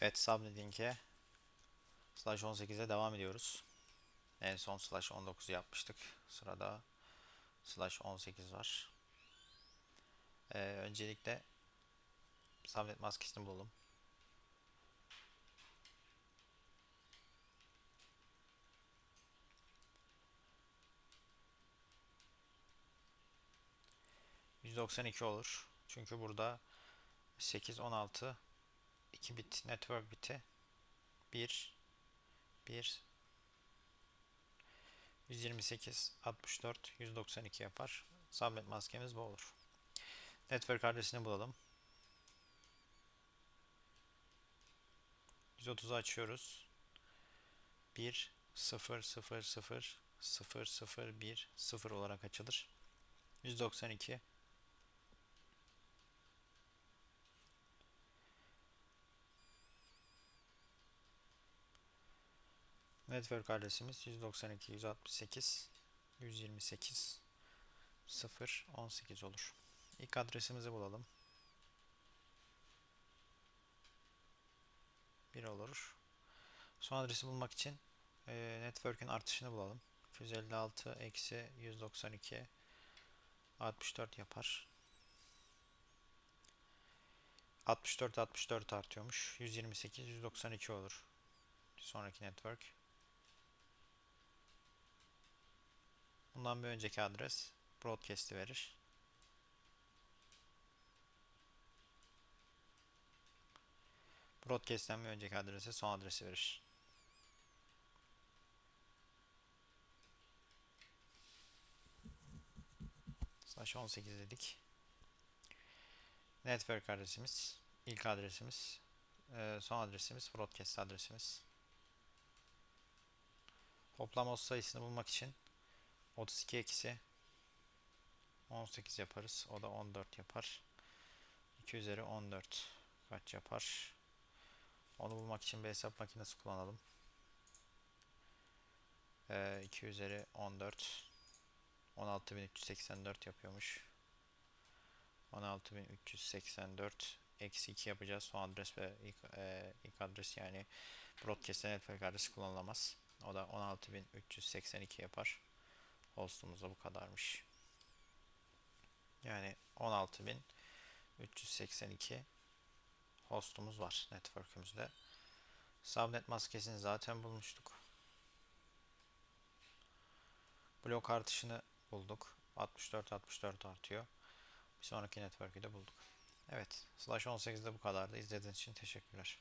Evet subnetlink'e slash 18'e devam ediyoruz. En son slash 19 yapmıştık. Sırada slash 18 var. Ee, öncelikle subnet maskesini bulalım. %92 olur. Çünkü burada 8, 16, 2 bit network biti 1 1 128 64 192 yapar. Subnet maskemiz bu olur. Network adresini bulalım. 130'u açıyoruz. 1 0 0 0 0 0 1 0 olarak açılır. 192 Network adresimiz 192 168 128 0 18 olur. İlk adresimizi bulalım. 1 olur. Son adresi bulmak için e, network'ün artışını bulalım. 256 eksi 192 64 yapar. 64 64 artıyormuş. 128 192 olur. Sonraki network. Bundan bir önceki adres broadcast'i verir. Broadcast'ten bir önceki adrese son adresi verir. Slash 18 dedik. Network adresimiz, ilk adresimiz, e, son adresimiz, broadcast adresimiz. Toplam host sayısını bulmak için 32 eksi 18 yaparız. O da 14 yapar. 2 üzeri 14 kaç yapar? Onu bulmak için bir hesap makinesi kullanalım. Ee, 2 üzeri 14 16384 yapıyormuş. 16384 eksi 2 yapacağız. Son adres ve ilk, e, ilk adres yani broadcast network adresi kullanılamaz. O da 16382 yapar. Hostumuz da bu kadarmış. Yani 16382 hostumuz var network'ümüzde. Subnet maskesini zaten bulmuştuk. Blok artışını bulduk. 64 64 artıyor. Bir sonraki network'ü de bulduk. Evet. Slash 18'de bu kadardı. İzlediğiniz için teşekkürler.